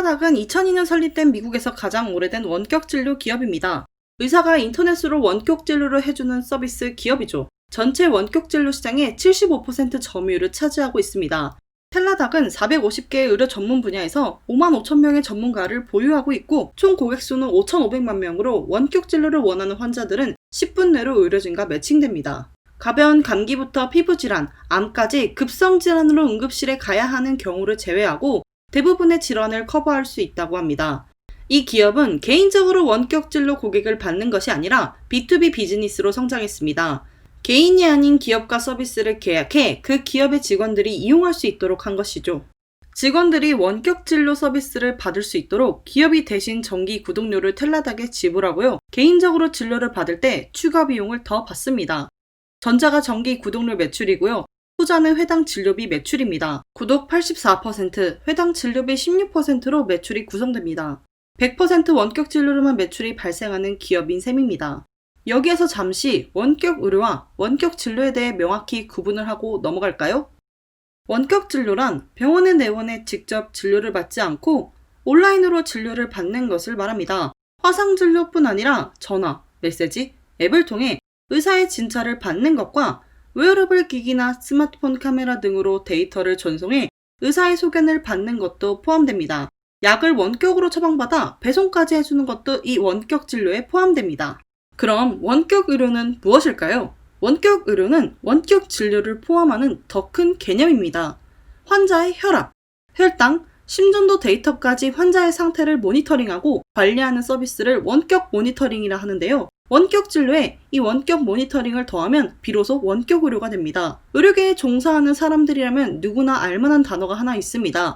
텔라닥은 2002년 설립된 미국에서 가장 오래된 원격 진료 기업입니다. 의사가 인터넷으로 원격 진료를 해주는 서비스 기업이죠. 전체 원격 진료 시장의 75% 점유율을 차지하고 있습니다. 텔라닥은 450개의 의료 전문 분야에서 5만 5천 명의 전문가를 보유하고 있고 총 고객 수는 5,500만 명으로 원격 진료를 원하는 환자들은 10분 내로 의료진과 매칭됩니다. 가벼운 감기부터 피부 질환, 암까지 급성 질환으로 응급실에 가야 하는 경우를 제외하고 대부분의 질환을 커버할 수 있다고 합니다. 이 기업은 개인적으로 원격 진료 고객을 받는 것이 아니라 B2B 비즈니스로 성장했습니다. 개인이 아닌 기업과 서비스를 계약해 그 기업의 직원들이 이용할 수 있도록 한 것이죠. 직원들이 원격 진료 서비스를 받을 수 있도록 기업이 대신 정기 구독료를 텔라닥에 지불하고요. 개인적으로 진료를 받을 때 추가 비용을 더 받습니다. 전자가 정기 구독료 매출이고요. 후자는 회당 진료비 매출입니다. 구독 84%, 회당 진료비 16%로 매출이 구성됩니다. 100% 원격 진료로만 매출이 발생하는 기업인 셈입니다. 여기에서 잠시 원격 의료와 원격 진료에 대해 명확히 구분을 하고 넘어갈까요? 원격 진료란 병원의 내원에 직접 진료를 받지 않고 온라인으로 진료를 받는 것을 말합니다. 화상 진료뿐 아니라 전화, 메시지, 앱을 통해 의사의 진찰을 받는 것과 웨어러블 기기나 스마트폰 카메라 등으로 데이터를 전송해 의사의 소견을 받는 것도 포함됩니다. 약을 원격으로 처방받아 배송까지 해주는 것도 이 원격 진료에 포함됩니다. 그럼 원격 의료는 무엇일까요? 원격 의료는 원격 진료를 포함하는 더 큰 개념입니다. 환자의 혈압, 혈당, 심전도 데이터까지 환자의 상태를 모니터링하고 관리하는 서비스를 원격 모니터링이라 하는데요. 원격 진료에 이 원격 모니터링을 더하면 비로소 원격 의료가 됩니다. 의료계에 종사하는 사람들이라면 누구나 알만한 단어가 하나 있습니다.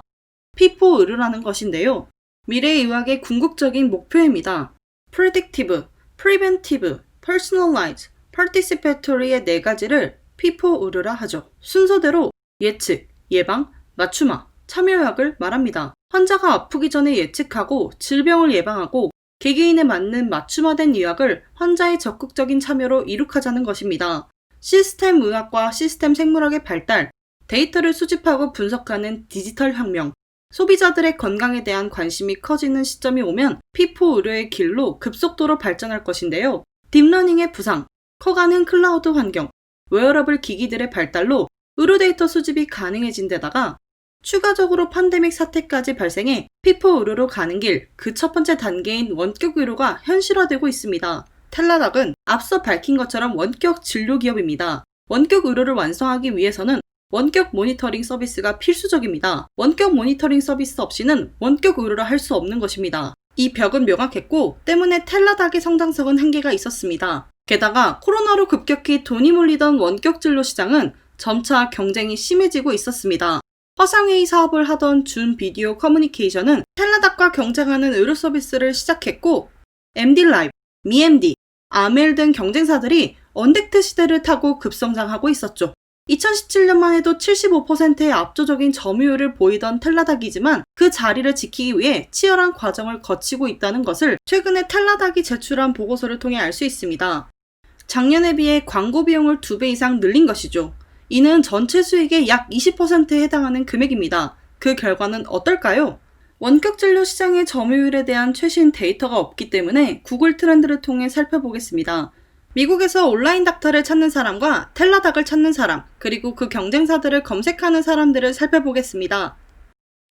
피포 의료라는 것인데요. 미래 의학의 궁극적인 목표입니다. predictive, preventive, personalized, participatory의 네 가지를 피포 의료라 하죠. 순서대로 예측, 예방, 맞춤화, 참여약을 말합니다. 환자가 아프기 전에 예측하고 질병을 예방하고 개개인에 맞는 맞춤화된 의학을 환자의 적극적인 참여로 이룩하자는 것입니다. 시스템 의학과 시스템 생물학의 발달, 데이터를 수집하고 분석하는 디지털 혁명, 소비자들의 건강에 대한 관심이 커지는 시점이 오면 피포 의료의 길로 급속도로 발전할 것인데요. 딥러닝의 부상, 커가는 클라우드 환경, 웨어러블 기기들의 발달로 의료 데이터 수집이 가능해진 데다가 추가적으로 팬데믹 사태까지 발생해 피포 의료로 가는 길 그 첫 번째 단계인 원격 의료가 현실화되고 있습니다. 텔라닥은 앞서 밝힌 것처럼 원격 진료 기업입니다. 원격 의료를 완성하기 위해서는 원격 모니터링 서비스가 필수적입니다. 원격 모니터링 서비스 없이는 원격 의료를 할 수 없는 것입니다. 이 벽은 명확했고 때문에 텔라닥의 성장성은 한계가 있었습니다. 게다가 코로나로 급격히 돈이 몰리던 원격 진료 시장은 점차 경쟁이 심해지고 있었습니다. 화상회의 사업을 하던 준 비디오 커뮤니케이션은 텔라닥과 경쟁하는 의료 서비스를 시작했고 MD 라이브, 미MD, 아멜 등 경쟁사들이 언택트 시대를 타고 급성장하고 있었죠. 2017년만 해도 75%의 압도적인 점유율을 보이던 텔라닥이지만 그 자리를 지키기 위해 치열한 과정을 거치고 있다는 것을 최근에 텔라닥이 제출한 보고서를 통해 알 수 있습니다. 작년에 비해 광고 비용을 2배 이상 늘린 것이죠. 이는 전체 수익의 약 20%에 해당하는 금액입니다. 그 결과는 어떨까요? 원격 진료 시장의 점유율에 대한 최신 데이터가 없기 때문에 구글 트렌드를 통해 살펴보겠습니다. 미국에서 온라인 닥터를 찾는 사람과 텔라닥을 찾는 사람, 그리고 그 경쟁사들을 검색하는 사람들을 살펴보겠습니다.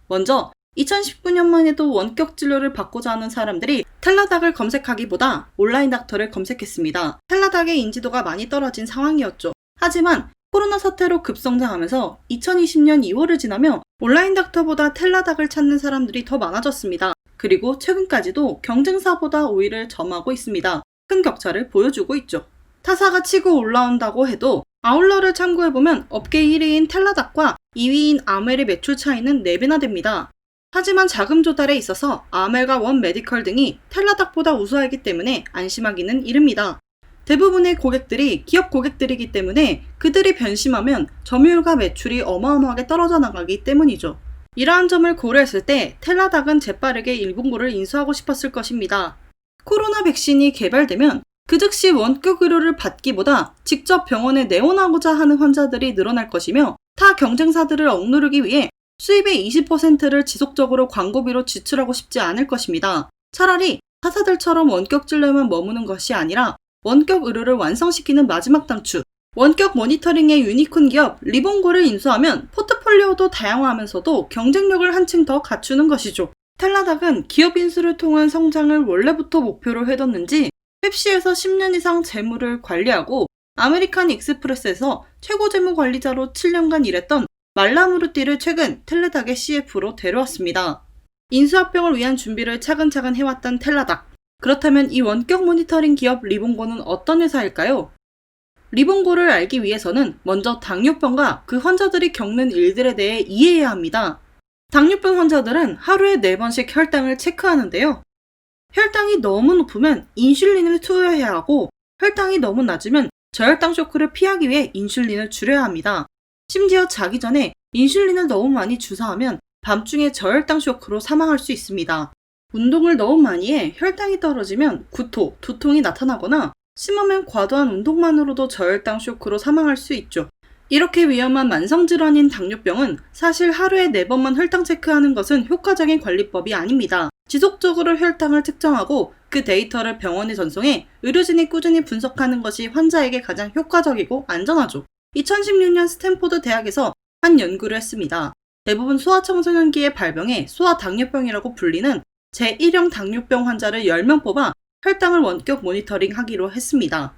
먼저 2019년만 해도 원격 진료를 받고자 하는 사람들이 텔라닥을 검색하기보다 온라인 닥터를 검색했습니다. 텔라닥의 인지도가 많이 떨어진 상황이었죠. 하지만 코로나 사태로 급성장하면서 2020년 2월을 지나며 온라인 닥터보다 텔라닥을 찾는 사람들이 더 많아졌습니다. 그리고 최근까지도 경쟁사보다 우위를 점하고 있습니다. 큰 격차를 보여주고 있죠. 타사가 치고 올라온다고 해도 아울러를 참고해보면 업계 1위인 텔라닥과 2위인 아멜의 매출 차이는 4배나 됩니다. 하지만 자금 조달에 있어서 아멜과 원 메디컬 등이 텔라닥보다 우수하기 때문에 안심하기는 이릅니다. 대부분의 고객들이 기업 고객들이기 때문에 그들이 변심하면 점유율과 매출이 어마어마하게 떨어져 나가기 때문이죠. 이러한 점을 고려했을 때 텔라닥은 재빠르게 일본고를 인수하고 싶었을 것입니다. 코로나 백신이 개발되면 그 즉시 원격 의료를 받기보다 직접 병원에 내원하고자 하는 환자들이 늘어날 것이며 타 경쟁사들을 억누르기 위해 수입의 20%를 지속적으로 광고비로 지출하고 싶지 않을 것입니다. 차라리 타사들처럼 원격 진료에만 머무는 것이 아니라 원격 의료를 완성시키는 마지막 단추, 원격 모니터링의 유니콘 기업 리본고를 인수하면 포트폴리오도 다양화하면서도 경쟁력을 한층 더 갖추는 것이죠. 텔라닥은 기업 인수를 통한 성장을 원래부터 목표로 해뒀는지 펩시에서 10년 이상 재무를 관리하고 아메리칸 익스프레스에서 최고 재무 관리자로 7년간 일했던 말라무르띠를 최근 텔레닥의 CF로 데려왔습니다. 인수합병을 위한 준비를 차근차근 해왔던 텔라닥. 그렇다면 이 원격 모니터링 기업 리본고는 어떤 회사일까요? 리본고를 알기 위해서는 먼저 당뇨병과 그 환자들이 겪는 일들에 대해 이해해야 합니다. 당뇨병 환자들은 하루에 4번씩 혈당을 체크하는데요. 혈당이 너무 높으면 인슐린을 투여해야 하고 혈당이 너무 낮으면 저혈당 쇼크를 피하기 위해 인슐린을 줄여야 합니다. 심지어 자기 전에 인슐린을 너무 많이 주사하면 밤중에 저혈당 쇼크로 사망할 수 있습니다. 운동을 너무 많이 해 혈당이 떨어지면 구토, 두통이 나타나거나 심하면 과도한 운동만으로도 저혈당 쇼크로 사망할 수 있죠. 이렇게 위험한 만성질환인 당뇨병은 사실 하루에 4번만 혈당 체크하는 것은 효과적인 관리법이 아닙니다. 지속적으로 혈당을 측정하고 그 데이터를 병원에 전송해 의료진이 꾸준히 분석하는 것이 환자에게 가장 효과적이고 안전하죠. 2016년 스탠포드 대학에서 한 연구를 했습니다. 대부분 소아청소년기의 발병에 소아당뇨병이라고 불리는 제1형 당뇨병 환자를 10명 뽑아 혈당을 원격 모니터링 하기로 했습니다.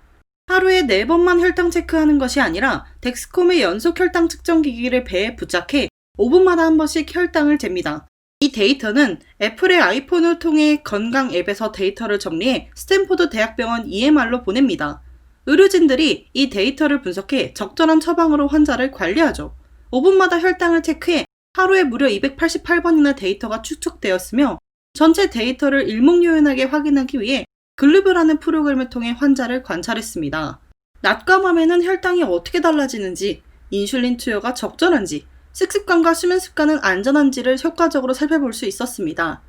하루에 4번만 혈당 체크하는 것이 아니라 덱스콤의 연속 혈당 측정 기기를 배에 부착해 5분마다 한 번씩 혈당을 잽니다. 이 데이터는 애플의 아이폰을 통해 건강 앱에서 데이터를 정리해 스탠포드 대학병원 EMR로 보냅니다. 의료진들이 이 데이터를 분석해 적절한 처방으로 환자를 관리하죠. 5분마다 혈당을 체크해 하루에 무려 288번이나 데이터가 추측되었으며 전체 데이터를 일목요연하게 확인하기 위해 글루브라는 프로그램을 통해 환자를 관찰했습니다. 낮과 밤에는 혈당이 어떻게 달라지는지, 인슐린 투여가 적절한지, 식습관과 수면 습관은 안전한지를 효과적으로 살펴볼 수 있었습니다.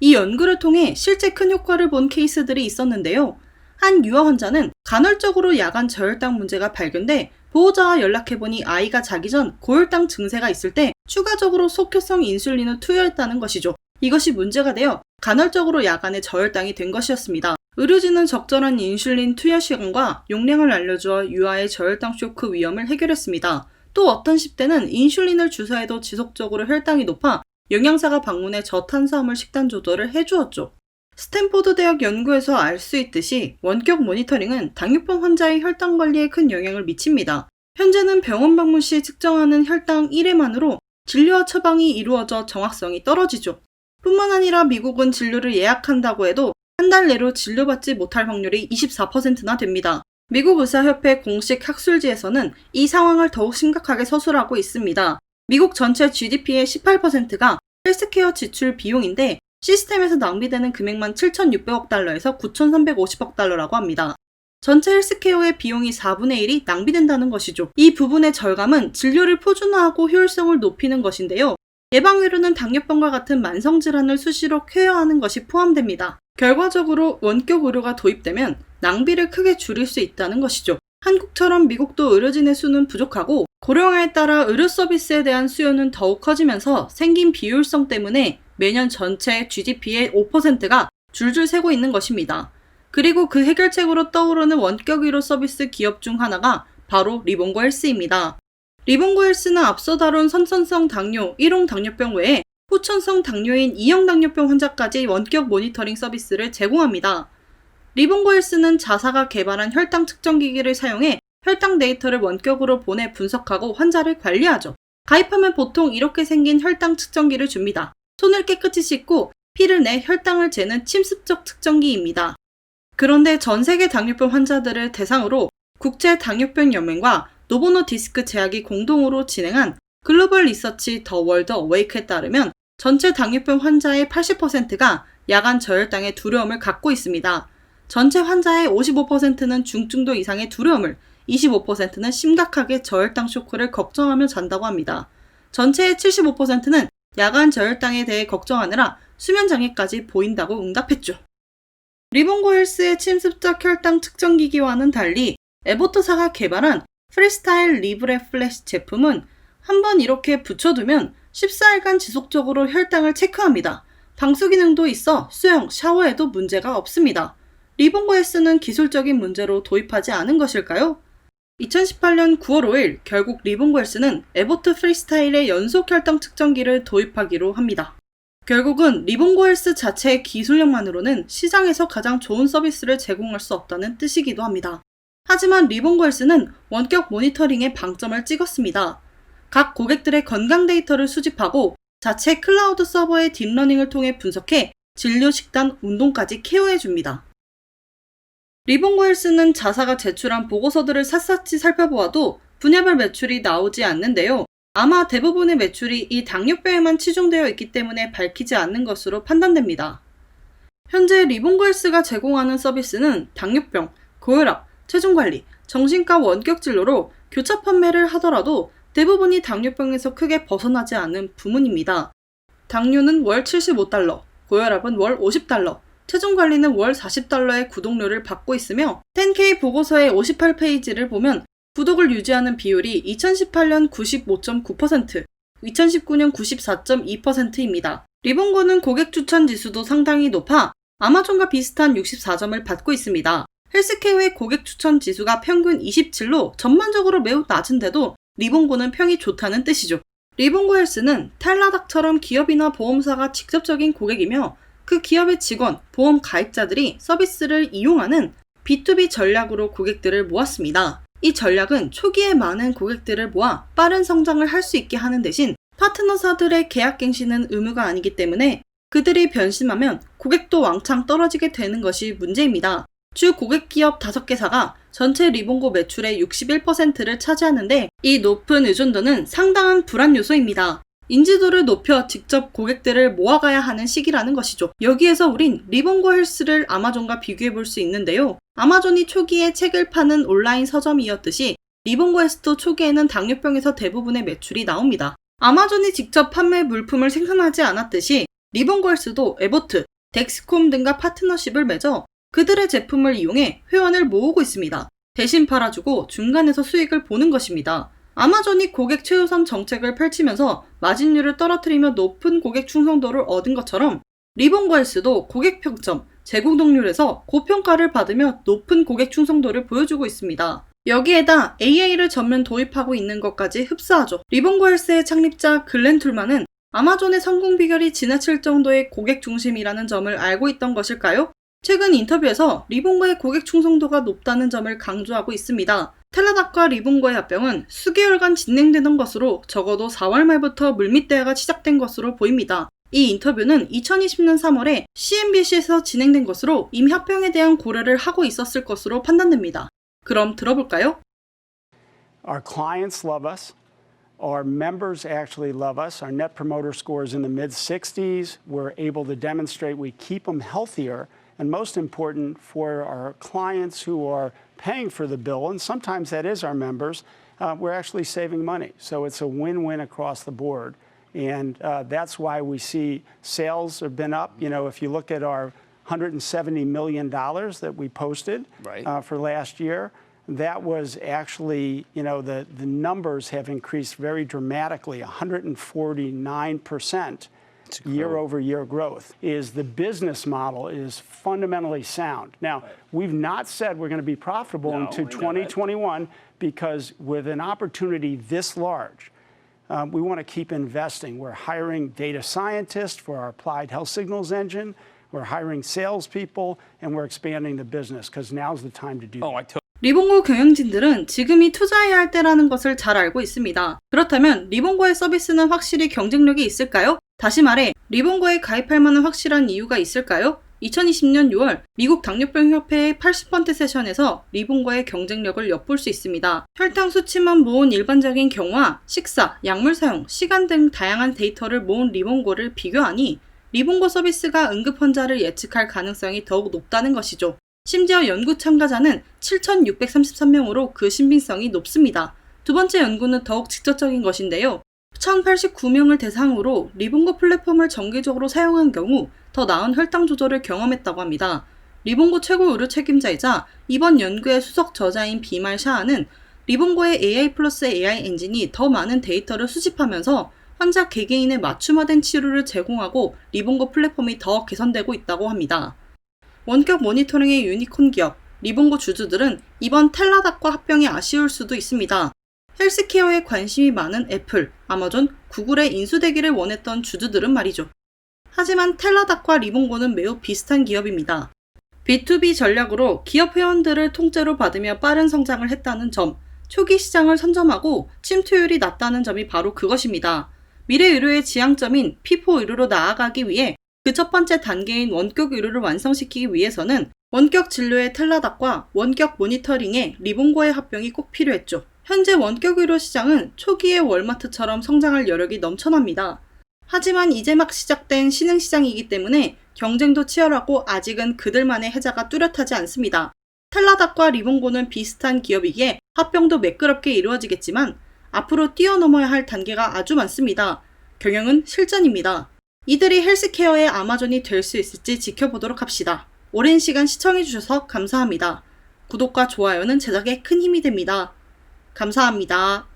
이 연구를 통해 실제 큰 효과를 본 케이스들이 있었는데요. 한 유아 환자는 간헐적으로 야간 저혈당 문제가 발견돼 보호자와 연락해보니 아이가 자기 전 고혈당 증세가 있을 때 추가적으로 속효성 인슐린을 투여했다는 것이죠. 이것이 문제가 되어 간헐적으로 야간에 저혈당이 된 것이었습니다. 의료진은 적절한 인슐린 투여 시간과 용량을 알려주어 유아의 저혈당 쇼크 위험을 해결했습니다. 또 어떤 10대는 인슐린을 주사해도 지속적으로 혈당이 높아 영양사가 방문해 저탄수화물 식단 조절을 해주었죠. 스탠포드 대학 연구에서 알 수 있듯이 원격 모니터링은 당뇨병 환자의 혈당 관리에 큰 영향을 미칩니다. 현재는 병원 방문 시 측정하는 혈당 1회만으로 진료와 처방이 이루어져 정확성이 떨어지죠. 뿐만 아니라 미국은 진료를 예약한다고 해도 한 달 내로 진료받지 못할 확률이 24%나 됩니다. 미국 의사협회 공식 학술지에서는 이 상황을 더욱 심각하게 서술하고 있습니다. 미국 전체 GDP의 18%가 헬스케어 지출 비용인데 시스템에서 낭비되는 금액만 7,600억 달러에서 9,350억 달러라고 합니다. 전체 헬스케어의 비용이 4분의 1이 낭비된다는 것이죠. 이 부분의 절감은 진료를 표준화하고 효율성을 높이는 것인데요. 예방의료는 당뇨병과 같은 만성질환을 수시로 케어하는 것이 포함됩니다. 결과적으로 원격 의료가 도입되면 낭비를 크게 줄일 수 있다는 것이죠. 한국처럼 미국도 의료진의 수는 부족하고 고령화에 따라 의료 서비스에 대한 수요는 더욱 커지면서 생긴 비효율성 때문에 매년 전체 GDP의 5%가 줄줄 새고 있는 것입니다. 그리고 그 해결책으로 떠오르는 원격 의료 서비스 기업 중 하나가 바로 리본고 헬스입니다. 리본고 헬스는 앞서 다룬 선천성 당뇨, 1형 당뇨병 외에 후천성 당뇨인 2형 당뇨병 환자까지 원격 모니터링 서비스를 제공합니다. 리본고 헬스는 자사가 개발한 혈당 측정 기기를 사용해 혈당 데이터를 원격으로 보내 분석하고 환자를 관리하죠. 가입하면 보통 이렇게 생긴 혈당 측정기를 줍니다. 손을 깨끗이 씻고 피를 내 혈당을 재는 침습적 측정기입니다. 그런데 전 세계 당뇨병 환자들을 대상으로 국제 당뇨병 연맹과 노보노 디스크 제약이 공동으로 진행한 글로벌 리서치 더 월드 어웨이크에 따르면 전체 당뇨병 환자의 80%가 야간 저혈당의 두려움을 갖고 있습니다. 전체 환자의 55%는 중증도 이상의 두려움을, 25%는 심각하게 저혈당 쇼크를 걱정하며 잔다고 합니다. 전체의 75%는 야간 저혈당에 대해 걱정하느라 수면 장애까지 보인다고 응답했죠. 리본고 헬스의 침습적 혈당 측정 기기와는 달리 에보트사가 개발한 프리스타일 리브레 플래시 제품은 한번 이렇게 붙여두면 14일간 지속적으로 혈당을 체크합니다. 방수 기능도 있어 수영, 샤워에도 문제가 없습니다. 리본고 S는 기술적인 문제로 도입하지 않은 것일까요? 2018년 9월 5일 결국 리본고 S는 에보트 프리스타일의 연속 혈당 측정기를 도입하기로 합니다. 결국은 리본고 헬스 자체의 기술력만으로는 시장에서 가장 좋은 서비스를 제공할 수 없다는 뜻이기도 합니다. 하지만 리본고 헬스는 원격 모니터링에 방점을 찍었습니다. 각 고객들의 건강 데이터를 수집하고 자체 클라우드 서버의 딥러닝을 통해 분석해 진료 식단, 운동까지 케어해 줍니다. 리본고 헬스는 자사가 제출한 보고서들을 샅샅이 살펴보아도 분야별 매출이 나오지 않는데요. 아마 대부분의 매출이 이 당뇨병에만 치중되어 있기 때문에 밝히지 않는 것으로 판단됩니다. 현재 리본고 헬스가 제공하는 서비스는 당뇨병, 고혈압, 체중 관리, 정신과 원격 진료로 교차 판매를 하더라도 대부분이 당뇨병에서 크게 벗어나지 않은 부문입니다. 당뇨는 월 75달러, 고혈압은 월 50달러, 체중 관리는 월 40달러의 구독료를 받고 있으며 10K 보고서의 58페이지를 보면 구독을 유지하는 비율이 2018년 95.9%, 2019년 94.2%입니다. 리본고는 고객 추천 지수도 상당히 높아 아마존과 비슷한 64점을 받고 있습니다. 헬스케어의 고객 추천 지수가 평균 27로 전반적으로 매우 낮은데도 리본고는 평이 좋다는 뜻이죠. 리본고 헬스는 탈라닥처럼 기업이나 보험사가 직접적인 고객이며 그 기업의 직원, 보험 가입자들이 서비스를 이용하는 B2B 전략으로 고객들을 모았습니다. 이 전략은 초기에 많은 고객들을 모아 빠른 성장을 할 수 있게 하는 대신 파트너사들의 계약 갱신은 의무가 아니기 때문에 그들이 변심하면 고객도 왕창 떨어지게 되는 것이 문제입니다. 주 고객 기업 5개사가 전체 리본고 매출의 61%를 차지하는데 이 높은 의존도는 상당한 불안 요소입니다. 인지도를 높여 직접 고객들을 모아가야 하는 시기라는 것이죠. 여기에서 우린 리본고 헬스를 아마존과 비교해 볼 수 있는데요. 아마존이 초기에 책을 파는 온라인 서점이었듯이 리본고 헬스도 초기에는 당뇨병에서 대부분의 매출이 나옵니다. 아마존이 직접 판매 물품을 생산하지 않았듯이 리본고 헬스도 에보트, 덱스콤 등과 파트너십을 맺어 그들의 제품을 이용해 회원을 모으고 있습니다. 대신 팔아주고 중간에서 수익을 보는 것입니다. 아마존이 고객 최우선 정책을 펼치면서 마진율을 떨어뜨리며 높은 고객 충성도를 얻은 것처럼 리본거헬스도 고객 평점, 제공 동률에서 고평가를 받으며 높은 고객 충성도를 보여주고 있습니다. 여기에다 AI를 전면 도입하고 있는 것까지 흡사하죠. 리본거헬스의 창립자 글렌 툴만은 아마존의 성공 비결이 지나칠 정도의 고객 중심이라는 점을 알고 있던 것일까요? 최근 인터뷰에서 리본거의 고객 충성도가 높다는 점을 강조하고 있습니다. 텔라닥과 리본거의 합병은 수개월간 진행되던 것으로 적어도 4월 말부터 물밑 대화가 시작된 것으로 보입니다. 이 인터뷰는 2020년 3월에 CNBC에서 진행된 것으로 이미 합병에 대한 고려를 하고 있었을 것으로 판단됩니다. 그럼 들어볼까요? Our clients love us. Our members actually love us. Our net promoter score is in the mid 60s. We're able to demonstrate we keep them healthier. And most important for our clients who are paying for the bill, and sometimes that is our members, uh, we're actually saving money. So it's a win win across the board. And uh, that's why we see sales have been up. You know, if you look at our $170 million that we posted Right. uh, for last year, that was actually, you know, the, the numbers have increased very dramatically 149% year over year growth. Is the business model is fundamentally sound. Now, we've not said we're going to be profitable No, into we know that. 2021 because with an opportunity this large, um, we want to keep investing. We're hiring data scientists for our applied health signals engine. We're hiring salespeople, and we're expanding the business because now's the time to do Oh, that. I totally 리본고 경영진들은 지금이 투자해야 할 때라는 것을 잘 알고 있습니다. 그렇다면 리본고의 서비스는 확실히 경쟁력이 있을까요? 다시 말해, 리본고에 가입할 만한 확실한 이유가 있을까요? 2020년 6월 미국 당뇨병 협회의 80번째 세션에서 리본고의 경쟁력을 엿볼 수 있습니다. 혈당 수치만 모은 일반적인 경우와 식사, 약물 사용, 시간 등 다양한 데이터를 모은 리본고를 비교하니 리본고 서비스가 응급 환자를 예측할 가능성이 더욱 높다는 것이죠. 심지어 연구 참가자는 7,633명으로 그 신빙성이 높습니다. 두 번째 연구는 더욱 직접적인 것인데요. 1,089명을 대상으로 리본고 플랫폼을 정기적으로 사용한 경우 더 나은 혈당 조절을 경험했다고 합니다. 리본고 최고 의료 책임자이자 이번 연구의 수석 저자인 비말 샤아는 리본고의 AI 플러스 AI 엔진이 더 많은 데이터를 수집하면서 환자 개개인의 맞춤화된 치료를 제공하고 리본고 플랫폼이 더 개선되고 있다고 합니다. 원격 모니터링의 유니콘 기업 리본고 주주들은 이번 텔라닥과 합병이 아쉬울 수도 있습니다. 헬스케어에 관심이 많은 애플, 아마존, 구글의 인수되기를 원했던 주주들은 말이죠. 하지만 텔라닥과 리본고는 매우 비슷한 기업입니다. B2B 전략으로 기업 회원들을 통째로 받으며 빠른 성장을 했다는 점, 초기 시장을 선점하고 침투율이 낮다는 점이 바로 그것입니다. 미래 의료의 지향점인 피포 의료로 나아가기 위해 그 첫 번째 단계인 원격 의료를 완성시키기 위해서는 원격 진료의 텔라닥과 원격 모니터링의 리본고의 합병이 꼭 필요했죠. 현재 원격 의료 시장은 초기의 월마트처럼 성장할 여력이 넘쳐납니다. 하지만 이제 막 시작된 신흥 시장이기 때문에 경쟁도 치열하고 아직은 그들만의 해자가 뚜렷하지 않습니다. 텔라닥과 리본고는 비슷한 기업이기에 합병도 매끄럽게 이루어지겠지만 앞으로 뛰어넘어야 할 단계가 아주 많습니다. 경영은 실전입니다. 이들이 헬스케어의 아마존이 될 수 있을지 지켜보도록 합시다. 오랜 시간 시청해주셔서 감사합니다. 구독과 좋아요는 제작에 큰 힘이 됩니다. 감사합니다.